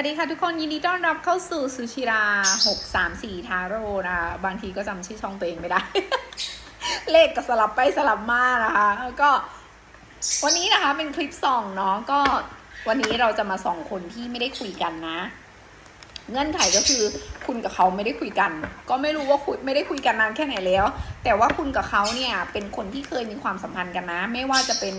วัสดีค่ะทุกคนยินดีต้อนรับเข้าสู่ซูชิรา 634 ทาโร่นะคะ บางทีก็จำชื่อช่องตัวเองไม่ได้ เลขก็สลับไปสลับมานะคะก็ วันนี้นะคะเป็นคลิปส่องเนาะก็วันนี้เราจะมาส่องคนที่ไม่ได้คุยกันนะ เงื่อนไขก็คือคุณกับเขาไม่ได้คุยกัน ก็ไม่รู้ว่าคุยไม่ได้คุยกันนานแค่ไหนแล้ว แต่ว่าคุณกับเขาเนี่ยเป็นคนที่เคยมีความสัมพันธ์กันนะ ไม่ว่าจะเป็น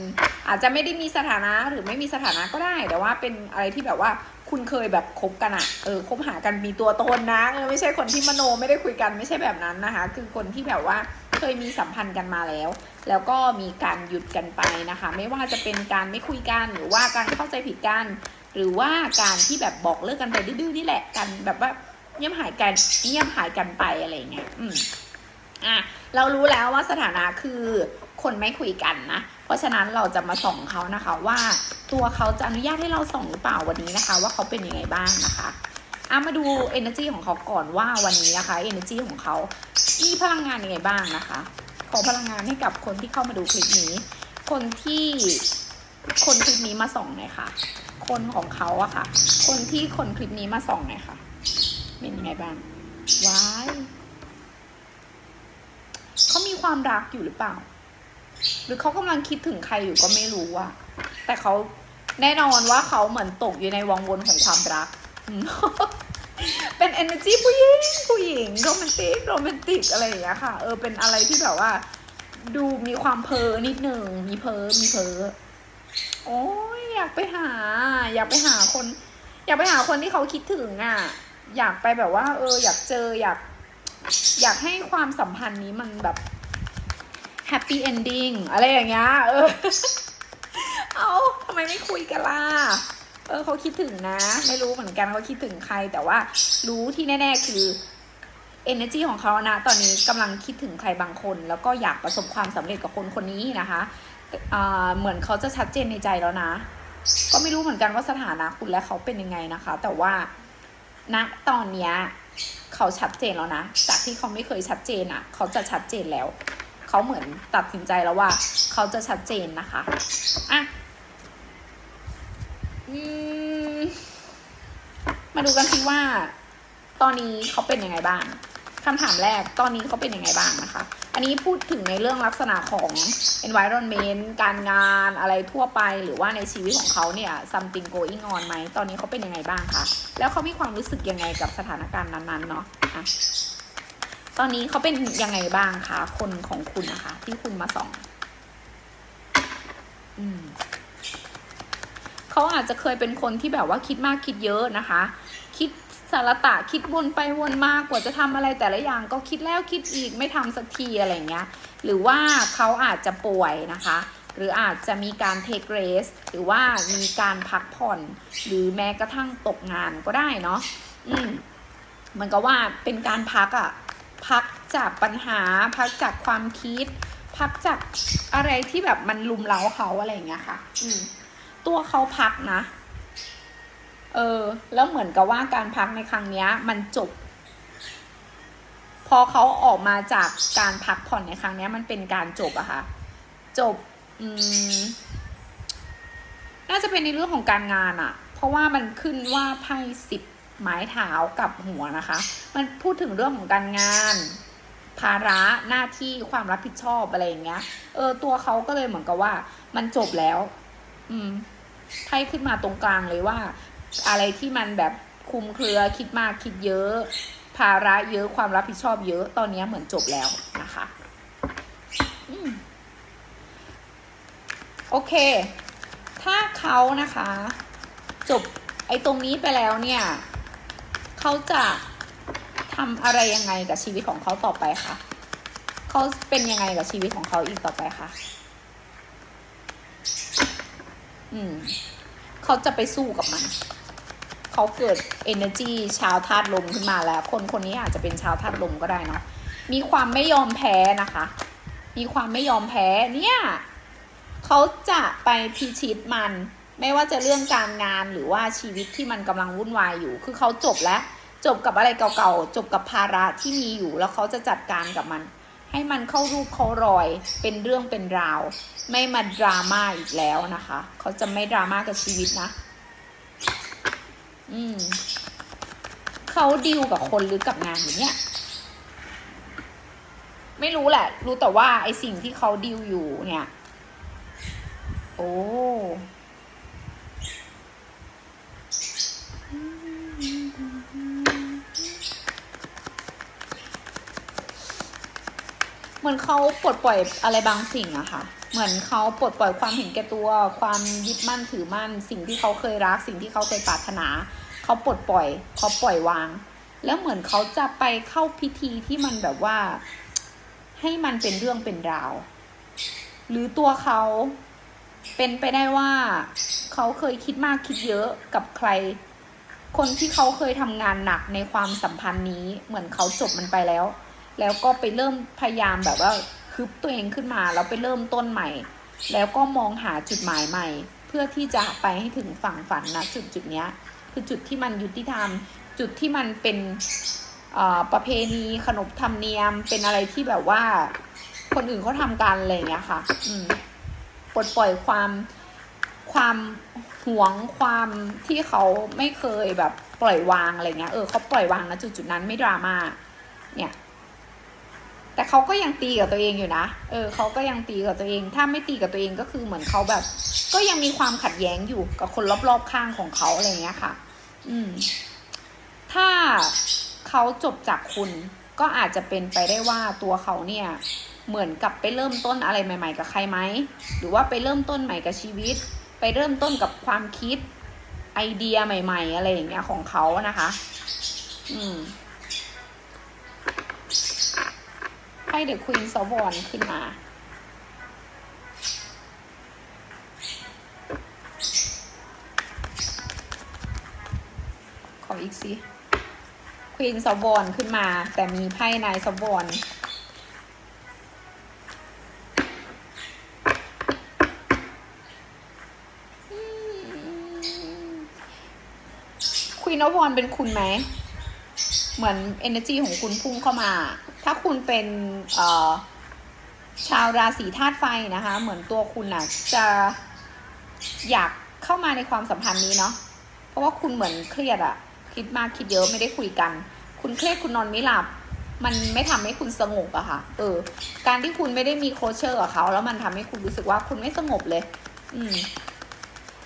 อาจจะไม่ได้มีสถานะหรือไม่มีสถานะก็ได้ แต่ว่าเป็นอะไรที่แบบว่าคุณเคยแบบคบกันอะเออคบหากันมีตัวตนนะเออไม่ใช่คนที่มโนไม่ได้คุยกันไม่ใช่แบบนั้นนะคะ คือคนที่แบบว่าเคยมีสัมพันธ์กันมาแล้ว แล้วก็มีการหยุดกันไปนะคะ ไม่ว่าจะเป็นการไม่คุยกันหรือว่าการเข้าใจผิดกัน หรือว่าการที่แบบบอกเลิกกันไปดื้อๆนี่แหละกันแบบว่าเงียบหายกันเงียบหายกันไปอะไรเงี้ยอืมอะเรารู้แล้วว่าสถานะคือคนไม่คุยกันนะ เพราะฉะนั้นเราจะมาส่องเขานะคะว่าตัวเขาจะอนุญาตให้เราส่องหรือเปล่าวันนี้นะคะ ว่าเขาเป็นยังไงบ้างนะคะอะมาดู energy ของเขาก่อนว่าวันนี้นะคะ energy ของเขามีพลังงานยังไงบ้างนะคะ ขอพลังงานให้กับคนที่เข้ามาดูคลิปนี้ คนที่ คนคลิปนี้มาส่องหน่อยค่ะ คนของเขาอะค่ะ คนที่คนคลิปนี้มาส่องหน่อยค่ะ เป็นยังไงบ้างว้ายเขามีความรักอยู่หรือเปล่า หรือเขากำลังคิดถึงใครอยู่ก็ไม่รู้อะแต่เขาแน่นอนว่าเขาเหมือนตกอยู่ในวังวนของความรัก เป็น energy ผู้หญิงผู้หญิงโรแมนติกโรแมนติกอะไรอย่างเงี้ยค่ะ เออเป็นอะไรที่แบบว่า ดูมีความเพอนิดนึงมีเพอมีเพอ โอ้ยอยากไปหา อยากไปหาคน อยากไปหาคนที่เขาคิดถึงอะ อยากไปแบบว่า เออ อยากเจออยาก อยากให้ความสัมพันธ์นี้มันแบบแฮปปี้เอนดิ้งอะไรอย่างเงี้ยเออเอาทำไมไม่คุยกันล่ะเออเขาคิดถึงนะ ไม่รู้เหมือนกันเขาคิดถึงใคร แต่ว่ารู้ที่แน่ ๆ คือ energy ของเขานะ ตอนนี้กำลังคิดถึงใครบางคน แล้วก็อยากประสบความสำเร็จกับคนคนนี้นะคะ เหมือนเขาจะชัดเจนในใจแล้วนะ ก็ไม่รู้เหมือนกันว่าสถานะคุณและเขาเป็นยังไงนะคะ แต่ว่าณตอนเนี้ยเขาชัดเจนแล้วนะ จากที่เขาไม่เคยชัดเจนอะ่ะ เขาจะชัดเจนแล้ว เขาเหมือนตัดสินใจแล้วว่า เขาจะชัดเจนนะคะอะมาดูกันสิว่า ตอนนี้เขาเป็นยังไงบ้าง คำถามแรกตอนนี้เขาเป็นยังไงบ้างนะคะ อันนี้พูดถึงในเรื่องลักษณะของ environment การงานอะไรทั่วไป หรือว่าในชีวิตของเขาเนี่ย something going on ไหม ตอนนี้เขาเป็นยังไงบ้างคะ แล้วเขามีความรู้สึกยังไงกับสถานการณ์นั้นๆเนาะอะตอนนี้เขาเป็นยังไงบ้างคะ คนของคุณนะคะ ที่คุณมาส่องอืมเขาอาจจะเคยเป็นคนที่แบบว่าคิดมากคิดเยอะนะคะ คิด สารตะคิดวนไปวนมากกว่าจะทำอะไรแต่ละอย่างก็คิดแล้วคิดอีกไม่ทำสักทีอะไรเงี้ย หรือว่าเขาอาจจะป่วยนะคะ หรืออาจจะมีการเทคเรสหรือว่ามีการพักผ่อน หรือแม้กระทั่งตกงานก็ได้เนาะอืมมันก็ว่าเป็นการพักอะพักจากปัญหาพักจากความคิด พักจากอะไรที่แบบมันลุมเล้าเขาอะไรอย่างเงี้ยค่ะ อืมตัวเขาพักนะ เออ แล้วเหมือนกับว่าการพักในครั้งเนี้ย มันจบ พอเขาออกมาจากการพักผ่อนในครั้งเนี้ย มันเป็นการจบอะค่ะ จบ อืม น่าจะเป็นในเรื่องของการงานอะเพราะว่ามันขึ้นว่าไพ่สิบไม้เท้ากับหัวนะคะ มันพูดถึงเรื่องของการงานภาระหน้าที่ความรับผิดชอบอะไรอย่างเงี้ย เออ ตัวเขาก็เลยเหมือนกับว่า มันจบแล้ว อืมไพ่ขึ้นมาตรงกลางเลยว่า อะไรที่มันแบบคุมเครือคิดมากคิดเยอะ ภาระเยอะความรับผิดชอบเยอะตอนนี้เหมือนจบแล้วนะคะอโอเค ถ้าเขานะคะ จบไอ้ตรงนี้ไปแล้วเนี่ยเขาจะทำอะไรยังไงกับชีวิตของเขาต่อไปคะเขาเป็นยังไงกับชีวิตของเขาอีกต่อไปคะอืมเขาจะไปสู้กับมัน เขาเกิด energy ชาวธาตุลมขึ้นมาแล้ว คนคนนี้อาจจะเป็นชาวธาตุลมก็ได้เนาะมีความไม่ยอมแพ้นะคะ มีความไม่ยอมแพ้เนี่ยเขาจะไปพิชิตมัน ไม่ว่าจะเรื่องการงานหรือว่าชีวิตที่มันกำลังวุ่นวายอยู่ คือเขาจบแล้วจบกับอะไรเก่าๆ จบกับภาระที่มีอยู่แล้วเขาจะจัดการกับมัน ให้มันเข้ารูปเข้ารอย เป็นเรื่องเป็นราว ไม่มาดราม่าอีกแล้วนะคะ เขาจะไม่ดราม่ากับชีวิตนะ อืมเขาดิวกับคนหรือกับงานอยู่เนี่ย ไม่รู้แหละ รู้แต่ว่าไอสิ่งที่เขาดิวอยู่เนี่ย โอ้เหมือนเขาปลดปล่อยอะไรบางสิ่งอะค่ะ เหมือนเขาปลดปล่อยความเห็นแก่ตัว ความยึดมั่นถือมั่น สิ่งที่เขาเคยรัก สิ่งที่เขาเคยปรารถนา เขาปลดปล่อยเขาปล่อยวาง แล้วเหมือนเขาจะไปเข้าพิธีที่มันแบบว่า ให้มันเป็นเรื่องเป็นราว หรือตัวเขาเป็นไปได้ว่าเขาเคยคิดมากคิดเยอะกับใคร คนที่เขาเคยทำงานหนักในความสัมพันธ์นี้ เหมือนเขาจบมันไปแล้ว แล้วก็ไปเริ่มพยายามแบบว่าฮึบตัวเองขึ้นมาแล้วไปเริ่มต้นใหม่ แล้วก็มองหาจุดหมายใหม่ เพื่อที่จะไปให้ถึงฝั่งฝันนะจุดจุดเนี้ย คือจุดที่มันยุติธรรม จุดที่มันเป็นประเพณีขนบธรรมเนียมเป็นอะไรที่แบบว่า คนอื่นเขาทำกันอะไรอย่างเงี้ยค่ะ อืมปลดปล่อยความความหวงความที่เขาไม่เคยแบบปล่อยวางอะไรเงี้ยเออเขาปล่อยวางนะจุดจุดนั้นไม่ดราม่าเนี่ย แต่เขาก็ยังตีกับตัวเองอยู่นะเออเขาก็ยังตีกับตัวเอง ถ้าไม่ตีกับตัวเองก็คือเหมือนเขาแบบ ก็ยังมีความขัดแย้งอยู่กับคนรอบๆข้างของเขาอะไรเงี้ยค่ะ อืม ถ้าเขาจบจากคุณก็อาจจะเป็นไปได้ว่าตัวเขาเนี่ย เหมือนกับไปเริ่มต้นอะไรใหม่ ๆ กับใครไหม หรือว่าไปเริ่มต้นใหม่กับชีวิต ไปเริ่มต้นกับความคิดไอเดียใหม่ ๆ อะไรอย่างเงี้ยของเขานะคะ อืมให้เดอะควีนซอวอนขึ้นมา ขออีกสิ ควีนซอวอนขึ้นมา แต่มีไพ่นายซอวอนควีนอวอนเป็นคุณไหม เหมือน energy ของคุณพุ่งเข้ามา ถ้าคุณเป็นเออชาวราศีธาตุไฟนะคะ เหมือนตัวคุณน่ะจะอยากเข้ามาในความสัมพันธ์นี้เนาะ เพราะว่าคุณเหมือนเครียดอะ คิดมากคิดเยอะไม่ได้คุยกัน คุณเครียดคุณนอนไม่หลับ มันไม่ทำให้คุณสงบอะค่ะ เออ การที่คุณไม่ได้มีโคชเชอร์กับเขาแล้วมันทำให้คุณรู้สึกว่าคุณไม่สงบเลย อืม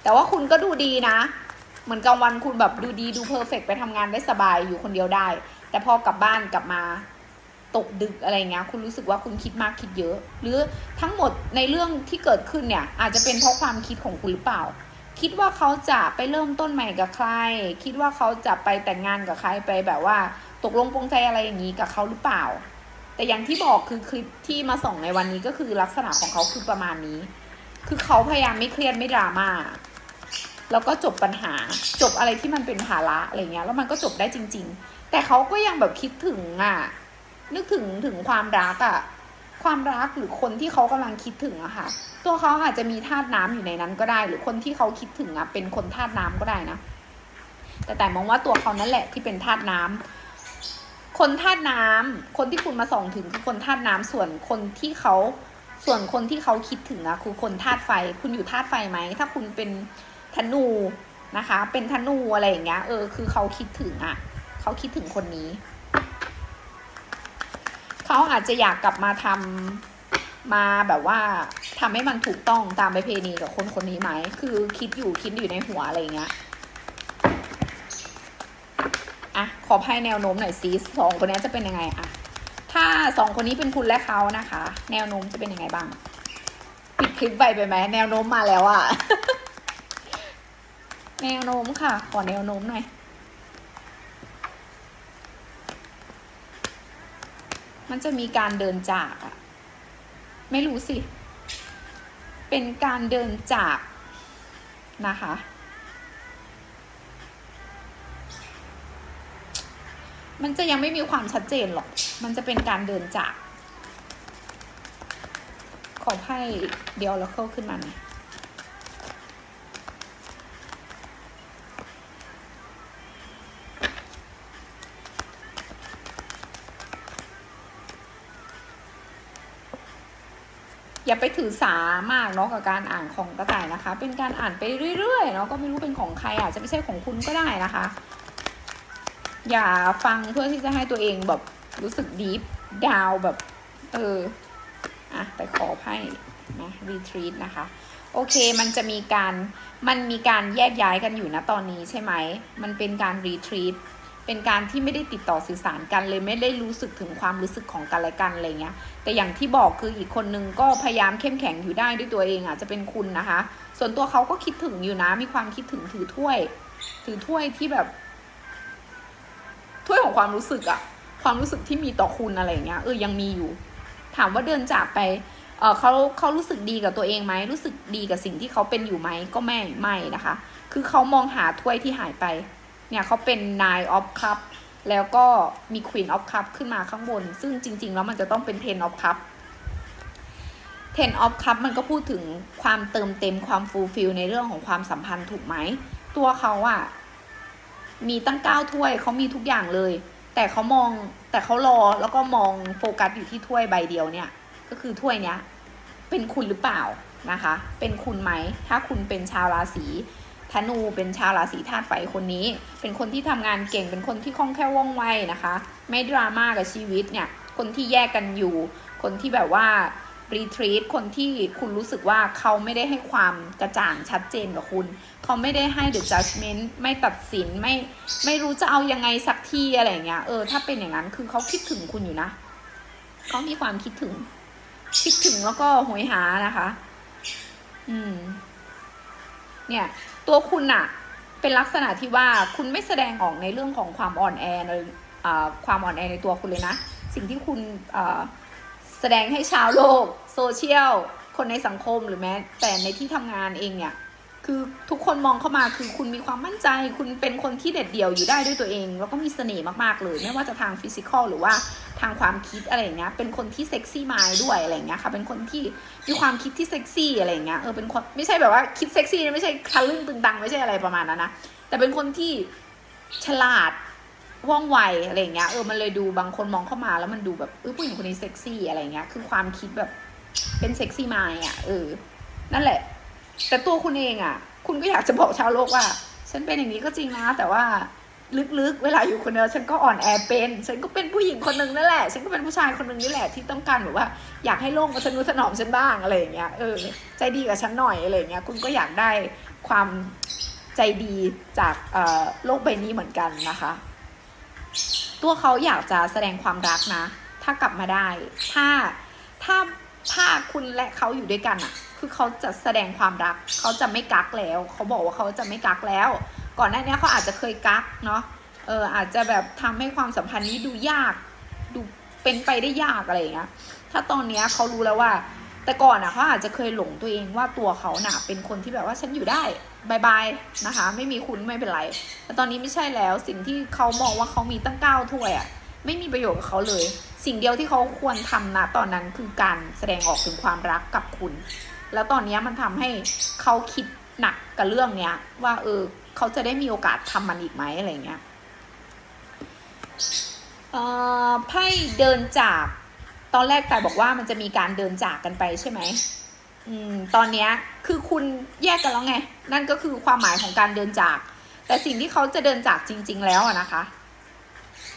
แต่ว่าคุณก็ดูดีนะเหมือนกลางวันคุณแบบดูดีดูเพอร์เฟกไปทำงานได้สบายอยู่คนเดียวได้ แต่พอกลับบ้านกลับมาตกดึกอะไรเงี้ยคุณรู้สึกว่าคุณคิดมากคิดเยอะ หรือทั้งหมดในเรื่องที่เกิดขึ้นเนี่ย อาจจะเป็นเพราะความคิดของคุณหรือเปล่า คิดว่าเขาจะไปเริ่มต้นใหม่กับใคร คิดว่าเขาจะไปแต่งงานกับใครไปแบบว่า ตกลงปรงใจอะไรอย่างนี้กับเขาหรือเปล่า แต่อย่างที่บอกคือคลิปที่มาส่งในวันนี้ก็คือลักษณะของเขาคือประมาณนี้ คือเขาพยายามไม่เครียดไม่ดราม่าแล้วก็จบปัญหาจบอะไรที่มันเป็นภาระอะไรเงี้ยแล้วมันก็จบได้จริง ๆ แต่เขาก็ยังแบบคิดถึงอะนึกถึงถึงความรักอะ ความรักหรือคนที่เขากำลังคิดถึงอะค่ะ ตัวเขาอาจจะมีธาตุน้ำอยู่ในนั้นก็ได้ หรือคนที่เขาคิดถึงอะเป็นคนธาตุน้ำก็ได้นะ แต่แต่มองว่าตัวเขานั่นแหละที่เป็นธาตุน้ำคนธาตุน้ำคนที่คุณมาส่องถึงคือคนธาตุน้ำส่วนคนที่เขาส่วนคนที่เขาคิดถึงอะคือคนธาตุไฟ คุณอยู่ธาตุไฟไหม ถ้าคุณเป็นธนูนะคะ เป็นธนูอะไรอย่างเงี้ย เออ คือเขาคิดถึงอะเขาคิดถึงคนนี้ เขาอาจจะอยากกลับมาทำมาแบบว่าทำให้มันถูกต้องตามประเพณีกับคนคนนี้ไหม คือคิดอยู่คิดอยู่ในหัวอะไรเงี้ย อะ ขอให้แนวโน้มหน่อยซิสองคนนี้จะเป็นยังไงอะถ้าสองคนนี้เป็นคุณและเขานะคะ แนวโน้มจะเป็นยังไงบ้าง ปิดคลิปไปไปไหมแนวโน้มมาแล้วอะแนวโน้มค่ะ ขอแนวโน้มหน่อย มันจะมีการเดินจากอะไม่รู้สิ เป็นการเดินจากนะคะ มันจะยังไม่มีความชัดเจนหรอก มันจะเป็นการเดินจาก ขอไพ่เดียวแล้วเข้าขึ้นมาหน่อย อย่าไปถือสามากเนาะกับการอ่านของกระต่ายนะคะ เป็นการอ่านไปเรื่อยๆเนาะก็ไม่รู้เป็นของใครอาจจะไม่ใช่ของคุณก็ได้นะคะ อย่าฟังเพื่อที่จะให้ตัวเองแบบรู้สึกดีฟดาวแบบ เอออะแต่ขอให้นะรีทรีตนะคะโอเค มันจะมีการ มันมีการแยกย้ายกันอยู่นะตอนนี้ใช่ไหม มันเป็นการรีทรีต เป็นการที่ไม่ได้ติดต่อสื่อสารกันเลยไม่ได้รู้สึกถึงความรู้สึกของกันและกันอะไรเงี้ย แต่อย่างที่บอกคืออีกคนนึงก็พยายามเข้มแข็งอยู่ได้ด้วยตัวเองอะจะเป็นคุณนะคะ ส่วนตัวเขาก็คิดถึงอยู่นะ มีความคิดถึงถือถ้วย ถือถ้วยที่แบบ ถ้วยของความรู้สึกอะความรู้สึกที่มีต่อคุณอะไรเงี้ยเออยังมีอยู่ ถามว่าเดินจากไปเออเขาเขารู้สึกดีกับตัวเองไหมรู้สึกดีกับสิ่งที่เขาเป็นอยู่ไหมก็ไม่ไม่นะคะ คือเขามองหาถ้วยที่หายไป เนี่ยเขาเป็น nine of cup แล้วก็มี queen of cup ขึ้นมาข้างบน ซึ่งจริง ๆ แล้วมันจะต้องเป็น ten of cup ten of cup มันก็พูดถึงความเติมเต็มความ fulfill ในเรื่องของความสัมพันธ์ถูกไหม ตัวเขาอะมีตั้งเก้าถ้วยเขามีทุกอย่างเลย แต่เขามองแต่เขารอแล้วก็มองโฟกัสอยู่ที่ถ้วยใบเดียวเนี่ย ก็คือถ้วยเนี้ยเป็นคุณหรือเปล่านะคะ เป็นคุณไหม ถ้าคุณเป็นชาวราศี ธนูเป็นชาวราศีธาตุไฟคนนี้ เป็นคนที่ทำงานเก่งเป็นคนที่คล่องแคล่วว่องไวนะคะ ไม่ดราม่ากับชีวิตเนี่ยคนที่แยกกันอยู่ คนที่แบบว่ารีทรีตคนที่คุณรู้สึกว่าเขาไม่ได้ให้ความกระจ่างชัดเจนกับคุณ เขาไม่ได้ให้ the judgment ไม่ตัดสินไม่ไม่รู้จะเอายังไงสักทีอะไรอย่างเงี้ยเออถ้าเป็นอย่างนั้นคือเขาคิดถึงคุณอยู่นะเขามีความคิดถึง คิดถึงแล้วก็โหยหานะคะ อืม เนี่ยตัวคุณอะเป็นลักษณะที่ว่าคุณไม่แสดงออกในเรื่องของความอ่อนแอในอความอ่อนแอในตัวคุณเลยนะ สิ่งที่คุณแสดงให้ชาวโลกโซเชียลคนในสังคมหรือแม้แต่ในที่ทำงานเองเนี่ย คือทุกคนมองเข้ามาคือคุณมีความมั่นใจ คุณเป็นคนที่เด็ดเดี่ยวอยู่ได้ด้วยตัวเอง แล้วก็มีเสน่ห์มากๆเลย ไม่ว่าจะทางฟิสิกอลหรือว่าทางความคิดอะไรเงี้ยเป็นคนที่เซ็กซี่มายด้วยอะไรเงี้ยค่ะเป็นคนที่มีความคิดที่เซ็กซี่อะไรเงี้ยเออเป็นคนไม่ใช่แบบว่าคิดเซ็กซี่ไม่ใช่ทะลึ่งตึงตังไม่ใช่อะไรประมาณนั้นนะแต่เป็นคนที่ฉลาดว่องไวอะไรเงี้ยเออมันเลยดูบางคนมองเข้ามาแล้วมันดูแบบเออผู้หญิงคนนี้เซ็กซี่อะไรเงี้ยคือความคิดแบบเป็นเซ็กซี่มายอะเออนั่นแหละ แต่ตัวคุณเองอะ คุณก็อยากจะบอกชาวโลกว่า ฉันเป็นอย่างนี้ก็จริงนะ แต่ว่าลึกๆ เวลาอยู่คนเดียวฉันก็อ่อนแอเป็น ฉันก็เป็นผู้หญิงคนหนึ่งนั่นแหละ ฉันก็เป็นผู้ชายคนหนึ่งนี่แหละที่ต้องการแบบว่า อยากให้โลกมาทนุถนอมฉันบ้างอะไรอย่างเงี้ย เออ ใจดีกับฉันหน่อยอะไรอย่างเงี้ย คุณก็อยากได้ความใจดีจากโลกใบนี้เหมือนกันนะคะ ตัวเขาอยากจะแสดงความรักนะ ถ้ากลับมาได้ ถ้า ถ้า ถ้าคุณและเขาอยู่ด้วยกันอะ คือเขาจะแสดงความรัก เขาจะไม่กักแล้ว เขาบอกว่าเขาจะไม่กักแล้ว ก่อนหน้านี้เขาอาจจะเคยกักเนาะ เอออาจจะแบบทำให้ความสัมพันธ์นี้ดูยาก ดูเป็นไปได้ยากอะไรอย่างเงี้ย ถ้าตอนเนี้ยเขารู้แล้วว่า แต่ก่อนอะเขาอาจจะเคยหลงตัวเองว่าตัวเขาหน่ะเป็นคนที่แบบว่าฉันอยู่ได้บายบายนะคะ ไม่มีคุณไม่เป็นไร แต่ตอนนี้ไม่ใช่แล้ว สิ่งที่เขามองว่าเขามีตั้งเก้าถ้วยอะไม่มีประโยชน์กับเขาเลย สิ่งเดียวที่เขาควรทำนะตอนนั้นคือการแสดงออกถึงความรักกับคุณ แล้วตอนนี้มันทำให้เขาคิดหนักกับเรื่องเนี้ย ว่าเออเขาจะได้มีโอกาสทำมันอีกไหมอะไรเงี้ยเอ่อไพ่เดินจากตอนแรกแต่บอกว่ามันจะมีการเดินจากกันไปใช่ไหมอืมตอนเนี้ยคือคุณแยกกันแล้วไง นั่นก็คือความหมายของการเดินจาก แต่สิ่งที่เขาจะเดินจากจริง ๆ แล้วอะนะคะ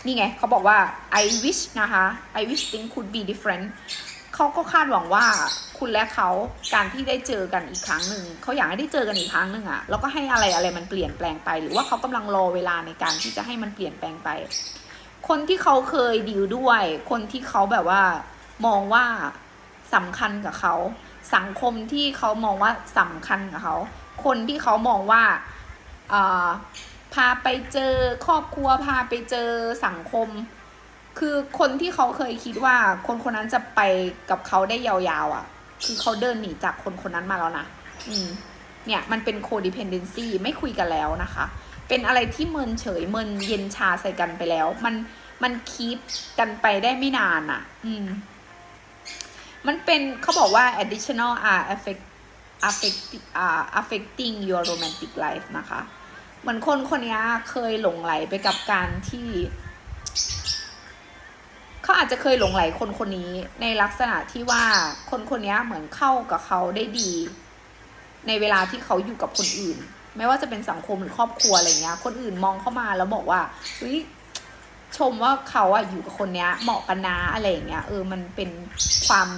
นี่ไงเขาบอกว่า I wish นะคะ I wish things could be different เขาก็คาดหวังว่าคุณและเขาการที่ได้เจอกันอีกครั้งหนึ่งเขาอยากให้ได้เจอกันอีกครั้งหนึ่งอะแล้วก็ให้อะไรอะไรมันเปลี่ยนแปลงไป หรือว่าเขากำลังรอเวลาในการที่จะให้มันเปลี่ยนแปลงไป คนที่เขาเคยดีลด้วย คนที่เขาแบบว่ามองว่าสำคัญกับเขา สังคมที่เขามองว่าสำคัญกับเขาคนที่เขามองว่าอ่อพาไปเจอครอบครัวพาไปเจอสังคม คือคนที่เขาเคยคิดว่าคนคนนั้นจะไปกับเขาได้ยาวๆอะ่ะ คือเขาเดินหนีจากคนคนนั้นมาแล้วนะอืม เนี่ยมันเป็น codependency ไม่คุยกันแล้วนะคะ เป็นอะไรที่เมินเฉยเมินเย็นชาใส่กันไปแล้ว มันมันคีปกันไปได้ไม่นานอะ อืม มันเป็นเขาบอกว่า additional are affect affect uh, affecting your romantic life นะคะ เหมือนคนคนนี้เคยหลงไหลไปกับการที่ เขาอาจจะเคยหลงไหลคนคนนี้ในลักษณะที่ว่าคนคนนี้เหมือนเข้ากับเขาได้ดี ในเวลาที่เขาอยู่กับคนอื่น ไม่ว่าจะเป็นสังคมหรือครอบครัวอะไรเงี้ย คนอื่นมองเข้ามาแล้วบอกว่าเฮ้ยชมว่าเขาอะอยู่กับคนเนี้ย เหมาะกันนะอะไรอย่างเงี้ยเออมันเป็นความ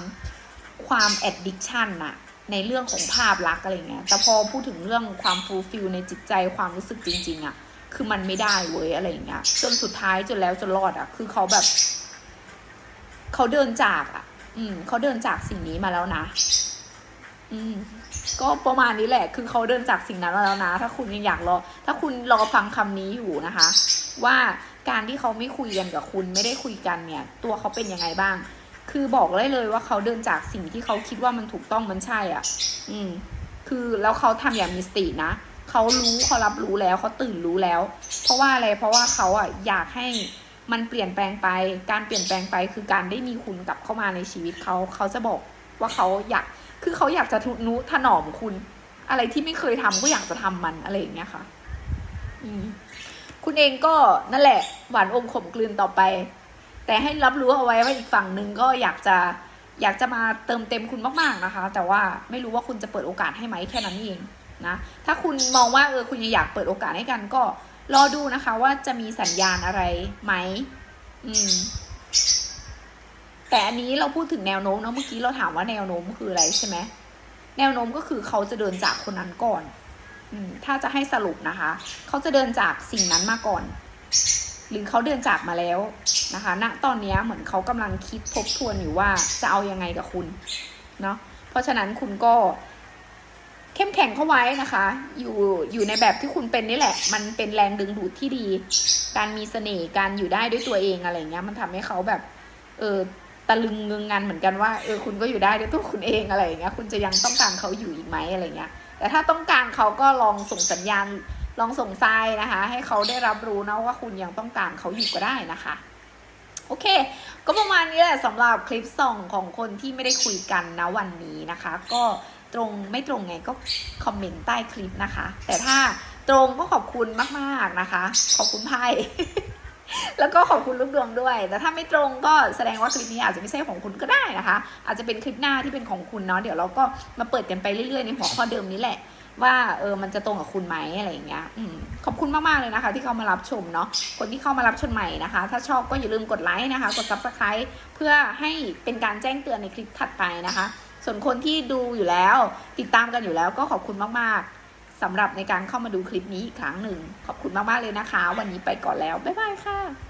ความแอดดิ t ชันอะในเรื่องของภาพลักษณ์อะไรเงี้ยแต่พอพูดถึงเรื่องความฟูลฟิลในจิตใจความรู้สึกจริง ๆอะคือมันไม่ได้เว้ยอะไรเงี้ยจนสุดท้ายจนแล้วจนรอดอะคือเขาแบบ เขาเดินจากอะ อืมเขาเดินจากสิ่งนี้มาแล้วนะ อืม ก็ประมาณนี้แหละ คือเขาเดินจากสิ่งนั้นมาแล้วนะ ถ้าคุณยังอยากรอ ถ้าคุณรอฟังคำนี้อยู่นะคะ ว่าการที่เขาไม่คุยกันกับคุณไม่ได้คุยกันเนี่ย ตัวเขาเป็นยังไงบ้าง คือบอกเลยเลยว่าเขาเดินจากสิ่งที่เขาคิดว่ามันถูกต้องมันใช่อะ อืม คือแล้วเขาทำอย่างมีสตินะเขารู้เขารับรู้แล้วเขาตื่นรู้แล้ว เพราะว่าอะไรเพราะว่าเขาอะอยากให้ มันเปลี่ยนแปลงไป การเปลี่ยนแปลงไปคือการได้มีคุณกลับเข้ามาในชีวิตเขาเขาจะบอกว่าเขาอยาก คือเขาอยากจะทุนุถนอมคุณ อะไรที่ไม่เคยทำก็อยากจะทำมันอะไรอย่างเงี้ยค่ะ อืมคุณเองก็นั่นแหละ หวานอมขมกลืนต่อไป แต่ให้รับรู้เอาไว้ว่าอีกฝั่งหนึ่งก็อยากจะอยากจะมาเติมเต็มคุณมากๆนะคะ แต่ว่าไม่รู้ว่าคุณจะเปิดโอกาสให้ไหมแค่นั้นเองนะ ถ้าคุณมองว่าเออคุณยังอยากเปิดโอกาสให้กันก็ รอดูนะคะว่าจะมีสัญญาณอะไรไหมอืม แต่อันนี้เราพูดถึงแนวโน้มเนาะเมื่อกี้เราถามว่าแนวโน้มคืออะไรใช่ไหมแนวโน้มก็คือเขาจะเดินจากคนนั้นก่อน อืม ถ้าจะให้สรุปนะคะ เขาจะเดินจากสิ่งนั้นมาก่อน หรือเขาเดินจากมาแล้วนะคะณตอนนี้เหมือนเขากำลังคิดทบทวนอยู่ว่าจะเอายังไงกับคุณ เนาะเพราะฉะนั้นคุณก็ เข้มแข็งเข้าไว้นะคะ อยู่อยู่ในแบบที่คุณเป็นนี่แหละ มันเป็นแรงดึงดูดที่ดี การมีเสน่ห์การอยู่ได้ด้วยตัวเองอะไรเงี้ย มันทำให้เขาแบบ เออตะลึงเงึงงันเหมือนกันว่าเออคุณก็อยู่ได้ด้วยตัวคุณเองอะไรเงี้ย คุณจะยังต้องการเขาอยู่อีกไหมอะไรเงี้ย แต่ถ้าต้องการเขาก็ลองส่งสัญญาณลองส่งทรายนะคะ ให้เขาได้รับรู้นะว่าคุณยังต้องการเขาอยู่ก็ได้นะคะโอเค ก็ประมาณนี้แหละสำหรับคลิปส่องของคนที่ไม่ได้คุยกันนะวันนี้นะคะ ก็ ตรงไม่ตรงไงก็คอมเมนต์ใต้คลิปนะคะ แต่ถ้าตรงก็ขอบคุณมากๆนะคะ ขอบคุณไพ่แล้วก็ขอบคุณลูกดวงด้วย แต่ถ้าไม่ตรงก็แสดงว่าคลิปนี้อาจจะไม่ใช่ของคุณก็ได้นะคะ อาจจะเป็นคลิปหน้าที่เป็นของคุณเนาะ เดี๋ยวเราก็มาเปิดกันไปเรื่อยๆ ในหัวข้อเดิมนี้แหละ ว่าเออ มันจะตรงกับคุณไหมอะไรอย่างเงี้ยอขอบคุณมากๆเลยนะคะ ที่เข้ามารับชมเนาะ คนที่เข้ามารับชมใหม่นะคะ ถ้าชอบก็อย่าลืมกดไลค์นะคะ กด subscribe เพื่อให้เป็นการแจ้งเตือนในคลิปถัดไปนะคะ ส่วนคนที่ดูอยู่แล้ว ติดตามกันอยู่แล้วก็ขอบคุณมากๆสำหรับในการเข้ามาดูคลิปนี้อีกครั้งหนึ่ง ขอบคุณมากๆเลยนะคะ วันนี้ไปก่อนแล้ว บ๊ายบายค่ะ